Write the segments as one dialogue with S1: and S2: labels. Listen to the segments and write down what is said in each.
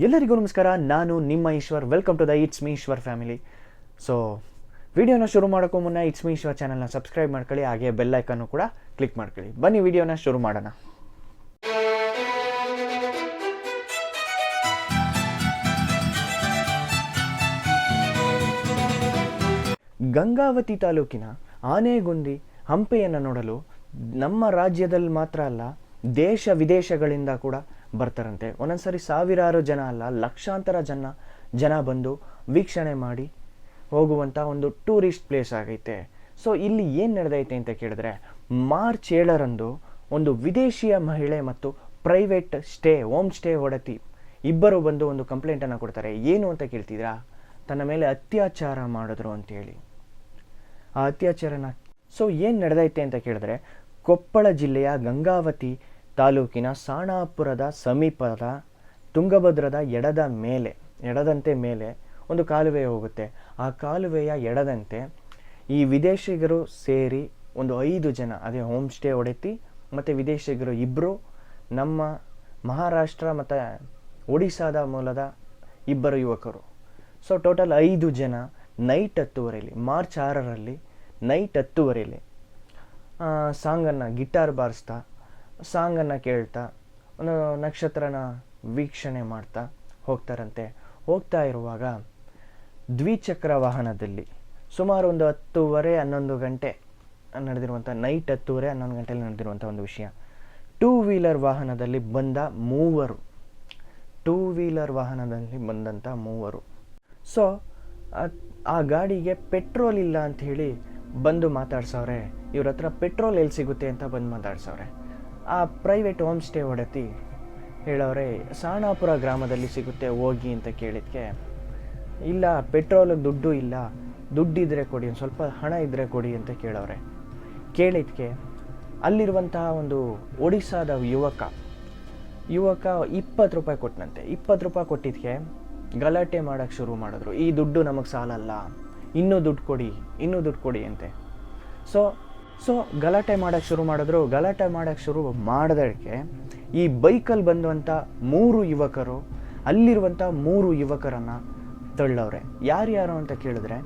S1: ಎಲ್ಲರಿಗೂ ನಮಸ್ಕಾರ. ನಾನು ನಿಮ್ಮ Ishwar. Welcome to the it's me Ishwar family so ವಿಡಿಯೋನ ಶುರು ಮಾಡೋಕ್ಕೂ ಮುನ್ನ ಇಟ್ಸ್ ಮೀ ಈಶ್ವರ್ ಚಾನಲ್ನ ಸಬ್ಸ್ಕ್ರೈಬ್ ಮಾಡ್ಕೊಳ್ಳಿ. ಹಾಗೆ ಬೆಲ್ ಐಕನ್ನು ಕೂಡ ಕ್ಲಿಕ್ ಮಾಡ್ಕೊಳ್ಳಿ. ಬನ್ನಿ ವಿಡಿಯೋನ ಶುರು ಮಾಡೋಣ. ಗಂಗಾವತಿ ತಾಲೂಕಿನ ಆನೆಗುಂದಿ ಹಂಪೆಯನ್ನು ನೋಡಲು ನಮ್ಮ ರಾಜ್ಯದಲ್ಲಿ ಮಾತ್ರ ಅಲ್ಲ, ದೇಶ ವಿದೇಶಗಳಿಂದ ಕೂಡ ಬರ್ತಾರಂತೆ. ಒಂದೊಂದ್ಸರಿ ಸಾವಿರಾರು ಜನ ಅಲ್ಲ, ಲಕ್ಷಾಂತರ ಜನ ಜನ ಬಂದು ವೀಕ್ಷಣೆ ಮಾಡಿ ಹೋಗುವಂಥ ಒಂದು ಟೂರಿಸ್ಟ್ ಪ್ಲೇಸ್ ಆಗೈತೆ. ಸೊ ಇಲ್ಲಿ ಏನು ನಡೆದೈತೆ ಅಂತ ಕೇಳಿದ್ರೆ, ಮಾರ್ಚ್ ಏಳರಂದು ಒಂದು ವಿದೇಶಿಯ ಮಹಿಳೆ ಮತ್ತು ಪ್ರೈವೇಟ್ ಸ್ಟೇ, ಹೋಮ್ ಸ್ಟೇ ಒಡತಿ ಇಬ್ಬರು ಬಂದು ಒಂದು ಕಂಪ್ಲೇಂಟನ್ನು ಕೊಡ್ತಾರೆ. ಏನು ಅಂತ ಕೇಳ್ತಿದ್ರಾ ತನ್ನ ಮೇಲೆ ಅತ್ಯಾಚಾರ ಮಾಡಿದ್ರು ಅಂತೇಳಿ. ಆ ಅತ್ಯಾಚಾರನ ಸೊ ಏನು ನಡೆದೈತೆ ಅಂತ ಕೇಳಿದ್ರೆ, ಕೊಪ್ಪಳ ಜಿಲ್ಲೆಯ ಗಂಗಾವತಿ ತಾಲೂಕಿನ ಸಾಣಾಪುರದ ಸಮೀಪದ ತುಂಗಭದ್ರದ ಎಡದ ಮೇಲೆ, ಎಡದಂತೆ ಮೇಲೆ ಒಂದು ಕಾಲುವೆ ಹೋಗುತ್ತೆ. ಆ ಕಾಲುವೆಯ ಎಡದಂತೆ ಈ ವಿದೇಶಿಗರು ಸೇರಿ ಒಂದು ಐದು ಜನ, ಅದೇ ಹೋಮ್ ಸ್ಟೇ ಒಡೆತಿ ಮತ್ತು ವಿದೇಶಿಗರು ಇಬ್ಬರು ನಮ್ಮ ಮಹಾರಾಷ್ಟ್ರ ಮತ್ತು ಒಡಿಶಾದ ಮೂಲದ ಇಬ್ಬರು ಯುವಕರು. ಸೊ ಟೋಟಲ್ ಐದು ಜನ ನೈಟ್ ಹತ್ತುವರೆಯಲ್ಲಿ, ಮಾರ್ಚ್ ಆರರಲ್ಲಿ ನೈಟ್ ಹತ್ತುವರೆಯಲ್ಲಿ ಸಾಂಗನ್ನು ಗಿಟಾರ್ ಬಾರಿಸ್ತಾ ಸಾಂಗನ್ನು ಕೇಳ್ತಾ, ಒಂದು ನಕ್ಷತ್ರನ ವೀಕ್ಷಣೆ ಮಾಡ್ತಾ ಹೋಗ್ತಾರಂತೆ. ಹೋಗ್ತಾ ಇರುವಾಗ ದ್ವಿಚಕ್ರ ವಾಹನದಲ್ಲಿ ಸುಮಾರು ಒಂದು ಹತ್ತುವರೆ, ಹನ್ನೊಂದು ಗಂಟೆ ನಡೆದಿರುವಂಥ, ನೈಟ್ ಹತ್ತುವರೆ, ಹನ್ನೊಂದು ಗಂಟೆಯಲ್ಲಿ ನಡೆದಿರುವಂಥ ಒಂದು ವಿಷಯ. ಟೂ ವೀಲರ್ ವಾಹನದಲ್ಲಿ ಬಂದ ಮೂವರು. ಟೂ ವೀಲರ್ ವಾಹನದಲ್ಲಿ ಬಂದಂಥ ಮೂವರು. ಸೊ ಆ ಗಾಡಿಗೆ ಪೆಟ್ರೋಲ್ ಇಲ್ಲ ಅಂತ ಹೇಳಿ ಬಂದು ಮಾತಾಡ್ಸವ್ರೆ, ಇವ್ರ ಹತ್ರ ಪೆಟ್ರೋಲ್ ಎಲ್ಲಿ ಸಿಗುತ್ತೆ ಅಂತ ಬಂದು ಮಾತಾಡ್ಸವ್ರೆ. ಆ ಪ್ರೈವೇಟ್ ಹೋಮ್ ಸ್ಟೇ ಹೊಡೆತಿ ಹೇಳೋರೆ, ಸಾಣಾಪುರ ಗ್ರಾಮದಲ್ಲಿ ಸಿಗುತ್ತೆ ಹೋಗಿ ಅಂತ ಕೇಳಿದ್ಕೆ. ಇಲ್ಲ, ಪೆಟ್ರೋಲ್ ದುಡ್ಡು ಇಲ್ಲ, ದುಡ್ಡಿದ್ರೆ ಕೊಡಿ, ಒಂದು ಸ್ವಲ್ಪ ಹಣ ಇದ್ದರೆ ಕೊಡಿ ಅಂತ ಕೇಳೋರೆ. ಕೇಳಿದ್ಕೆ, ಅಲ್ಲಿರುವಂತಹ ಒಂದು ಒಡಿಸ್ಸಾದ ಯುವಕ ಯುವಕ ಇಪ್ಪತ್ತು ರೂಪಾಯಿ ಕೊಟ್ಟನಂತೆ ಇಪ್ಪತ್ತು ರೂಪಾಯಿ ಕೊಟ್ಟಿದ್ಕೆ, ಗಲಾಟೆ ಮಾಡೋಕ್ಕೆ ಶುರು ಮಾಡಿದ್ರು. ಈ ದುಡ್ಡು ನಮಗೆ ಸಾಲಲ್ಲ, ಇನ್ನೂ ದುಡ್ಡು ಕೊಡಿ, ಇನ್ನೂ ದುಡ್ಡು ಕೊಡಿ ಅಂತೆ. ಸೊ ಸೊ ಗಲಾಟೆ ಮಾಡೋಕ್ಕೆ ಶುರು ಮಾಡಿದ್ರು. ಗಲಾಟೆ ಮಾಡೋಕ್ಕೆ ಶುರು ಮಾಡಿದಕ್ಕೆ ಈ ಬೈಕಲ್ಲಿ ಬಂದಂಥ ಮೂರು ಯುವಕರು ಅಲ್ಲಿರುವಂಥ ಮೂರು ಯುವಕರನ್ನು ತಳ್ಳವ್ರೆ. ಯಾರ್ಯಾರು ಅಂತ ಕೇಳಿದ್ರೆ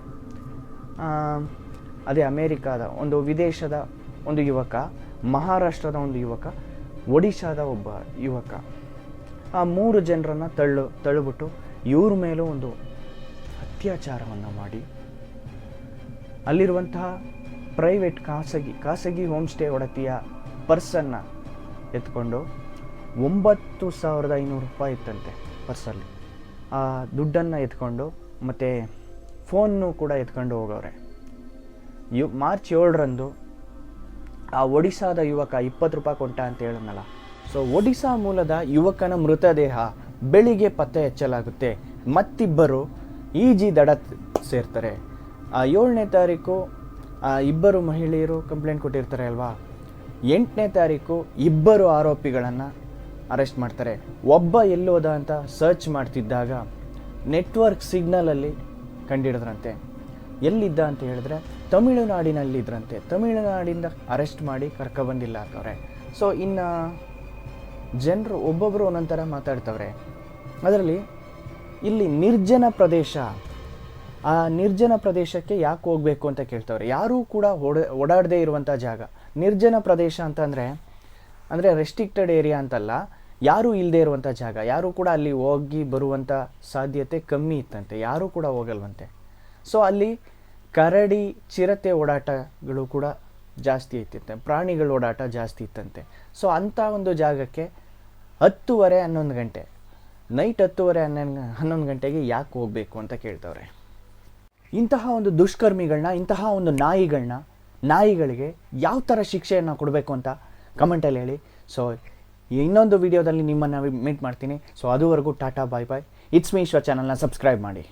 S1: ಅದೇ ಅಮೇರಿಕಾದ ಒಂದು ವಿದೇಶದ ಒಂದು ಯುವಕ, ಮಹಾರಾಷ್ಟ್ರದ ಒಂದು ಯುವಕ, ಒಡಿಶಾದ ಒಬ್ಬ ಯುವಕ. ಆ ಮೂರು ಜನರನ್ನು ತಳ್ಳು, ತಳ್ಳಿಬಿಟ್ಟು ಇವ್ರ ಮೇಲೂ ಒಂದು ಅತ್ಯಾಚಾರವನ್ನು ಮಾಡಿ, ಅಲ್ಲಿರುವಂತಹ ಪ್ರೈವೇಟ್ ಖಾಸಗಿ ಖಾಸಗಿ ಹೋಮ್ ಸ್ಟೇ ಒಡತಿಯ ಪರ್ಸನ್ನ ಎತ್ಕೊಂಡು ಒಂಬತ್ತು ಸಾವಿರದ ಐನೂರು ರೂಪಾಯಿ ಇತ್ತಂತೆ ಪರ್ಸಲ್ಲಿ ಆ ದುಡ್ಡನ್ನು ಎತ್ಕೊಂಡು ಮತ್ತು ಫೋನ್ನು ಕೂಡ ಎತ್ಕೊಂಡು ಹೋಗವ್ರೆ. ಯು, ಮಾರ್ಚ್ ಏಳರಂದು ಆ ಒಡಿಶಾದ ಯುವಕ ಇಪ್ಪತ್ತು ರೂಪಾಯಿ ಕೊಟ್ಟ ಅಂತ ಹೇಳನಲ್ಲ ಸೊ ಒಡಿಶಾ ಮೂಲದ ಯುವಕನ ಮೃತದೇಹ ಬೆಳಿಗ್ಗೆ ಪತ್ತೆ ಹಚ್ಚಲಾಗುತ್ತೆ. ಮತ್ತಿಬ್ಬರು ಈಜಿ ದಡ ಸೇರ್ತಾರೆ. ಆ ಏಳನೇ ತಾರೀಕು ಇಬ್ಬರು ಮಹಿಳೆಯರು ಕಂಪ್ಲೇಂಟ್ ಕೊಟ್ಟಿರ್ತಾರೆ ಅಲ್ವಾ? ಎಂಟನೇ ತಾರೀಕು ಇಬ್ಬರು ಆರೋಪಿಗಳನ್ನು ಅರೆಸ್ಟ್ ಮಾಡ್ತಾರೆ. ಒಬ್ಬ ಎಲ್ಲೋದ ಅಂತ ಸರ್ಚ್ ಮಾಡ್ತಿದ್ದಾಗ ನೆಟ್ವರ್ಕ್ ಸಿಗ್ನಲಲ್ಲಿ ಕಂಡಿಡಿದ್ರಂತೆ. ಎಲ್ಲಿದ್ದ ಅಂತ ಹೇಳಿದ್ರೆ ತಮಿಳುನಾಡಿನಲ್ಲಿದ್ದರಂತೆ ತಮಿಳುನಾಡಿಂದ ಅರೆಸ್ಟ್ ಮಾಡಿ ಕರ್ಕೊಬಂದಿಲ್ಲ ಅಂತವ್ರೆ. ಸೊ ಇನ್ನು ಜನರು ಒಬ್ಬೊಬ್ಬರು ಒಂದೊಂದು ಥರ ಮಾತಾಡ್ತವ್ರೆ. ಅದರಲ್ಲಿ ಇಲ್ಲಿ ನಿರ್ಜನ ಪ್ರದೇಶ ಆ ನಿರ್ಜನ ಪ್ರದೇಶಕ್ಕೆ ಯಾಕೆ ಹೋಗಬೇಕು ಅಂತ ಕೇಳ್ತವ್ರೆ. ಯಾರೂ ಕೂಡ ಓಡ, ಓಡಾಡದೇ ಇರುವಂಥ ಜಾಗ. ನಿರ್ಜನ ಪ್ರದೇಶ ಅಂತಂದರೆ, ಅಂದರೆ ರೆಸ್ಟ್ರಿಕ್ಟೆಡ್ ಏರಿಯಾ ಅಂತಲ್ಲ, ಯಾರೂ ಇಲ್ಲದೇ ಇರುವಂಥ ಜಾಗ. ಯಾರೂ ಕೂಡ ಅಲ್ಲಿ ಹೋಗಿ ಬರುವಂಥ ಸಾಧ್ಯತೆ ಕಮ್ಮಿ ಇತ್ತಂತೆ. ಯಾರೂ ಕೂಡ ಹೋಗಲ್ವಂತೆ. ಸೊ ಅಲ್ಲಿ ಕರಡಿ, ಚಿರತೆ ಓಡಾಟಗಳು ಕೂಡ ಜಾಸ್ತಿ ಇತ್ತಿತ್ತೆ ಪ್ರಾಣಿಗಳ ಓಡಾಟ ಜಾಸ್ತಿ ಇತ್ತಂತೆ. ಸೊ ಅಂಥ ಒಂದು ಜಾಗಕ್ಕೆ ಹತ್ತುವರೆ ಹನ್ನೊಂದು ಗಂಟೆ. ನೈಟ್ ಹತ್ತುವರೆ ಹನ್ನೊಂದು ಹನ್ನೊಂದು ಗಂಟೆಗೆ ಯಾಕೆ ಹೋಗಬೇಕು ಅಂತ ಕೇಳ್ತವ್ರೆ. ಇಂತಹ ಒಂದು ದುಷ್ಕರ್ಮಿಗಳನ್ನ ಇಂತಹ ಒಂದು ನಾಯಿಗಳನ್ನ ನಾಯಿಗಳಿಗೆ ಯಾವ ಥರ ಶಿಕ್ಷೆಯನ್ನು ಕೊಡಬೇಕು ಅಂತ ಕಮೆಂಟಲ್ಲಿ ಹೇಳಿ. ಸೊ ಇನ್ನೊಂದು ವಿಡಿಯೋದಲ್ಲಿ ನಿಮ್ಮನ್ನು ಮೀಟ್ ಮಾಡ್ತೀನಿ. ಸೊ ಅದುವರೆಗೂ tata bye bye it's me ಚಾನಲ್ನ ಸಬ್ಸ್ಕ್ರೈಬ್ ಮಾಡಿ.